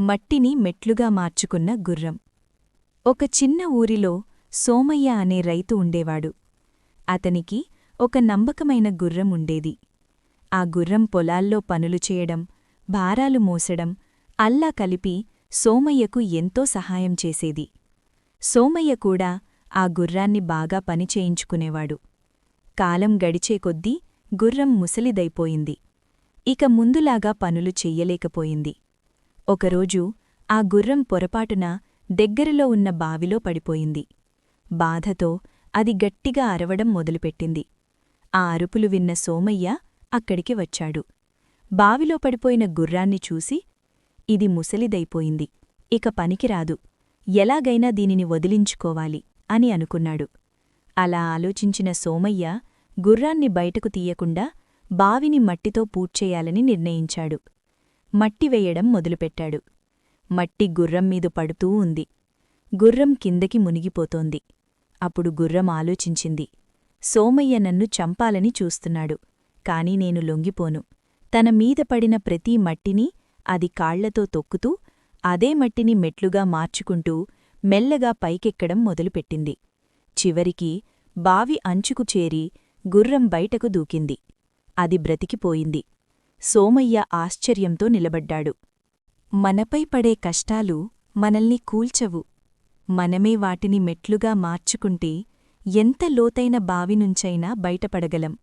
మట్టిని మెట్లుగా మార్చుకున్న గుర్రం. ఒక చిన్న ఊరిలో సోమయ్య అనే రైతు ఉండేవాడు. అతనికి ఒక నమ్మకమైన గుర్రం ఉండేది. ఆ గుర్రం పొలాల్లో పనులు చేయడం భారాలు మోసడం అల్లా కలిపి సోమయ్యకు ఎంతో సహాయం చేసేది. సోమయ్య కూడా ఆ గుర్రాన్ని బాగా పని చేయించుకునేవాడు. కాలం గడిచే కొద్దీ గుర్రం ముసలిదైపోయింది. ఇక ముందులాగా పనులు చెయ్యలేకపోయింది. ఒకరోజు ఆ గుర్రం పొరపాటున దగ్గరలో ఉన్న బావిలో పడిపోయింది. బాధతో అది గట్టిగా అరవడం మొదలుపెట్టింది. ఆ అరుపులు విన్న సోమయ్య అక్కడికి వచ్చాడు. బావిలో పడిపోయిన గుర్రాన్ని చూసి ఇది ముసలిదైపోయింది. ఇక పనికిరాదు. ఎలాగైనా దీనిని వదిలించుకోవాలి అని అనుకున్నాడు. అలా ఆలోచించిన సోమయ్య గుర్రాన్ని బయటకు తీయకుండా బావిని మట్టితో పూడ్చేయాలని నిర్ణయించాడు. మట్టి వేయడం మొదలుపెట్టాడు. మట్టి గుర్రం మీద పడుతూ ఉంది. గుర్రం కిందకి మునిగిపోతోంది. అప్పుడు గుర్రం ఆలోచించింది. సోమయ్య నన్ను చంపాలని చూస్తున్నాడు. కాని నేను లొంగిపోను. తన మీద పడిన ప్రతి మట్టిని అది కాళ్ళతో తొక్కుతూ అదే మట్టిని మెట్లుగా మార్చుకుంటూ మెల్లగా పైకెక్కడం మొదలుపెట్టింది. చివరికి బావి అంచుకు చేరి గుర్రం బయటకు దూకింది. అది బ్రతికిపోయింది. సోమయ్య ఆశ్చర్యంతో నిలబడ్డాడు. మనపై పడే కష్టాలు మనల్ని కూల్చవు. మనమే వాటిని మెట్లుగా మార్చుకుంటే ఎంత లోతైన బావినుంచైనా బయటపడగలం.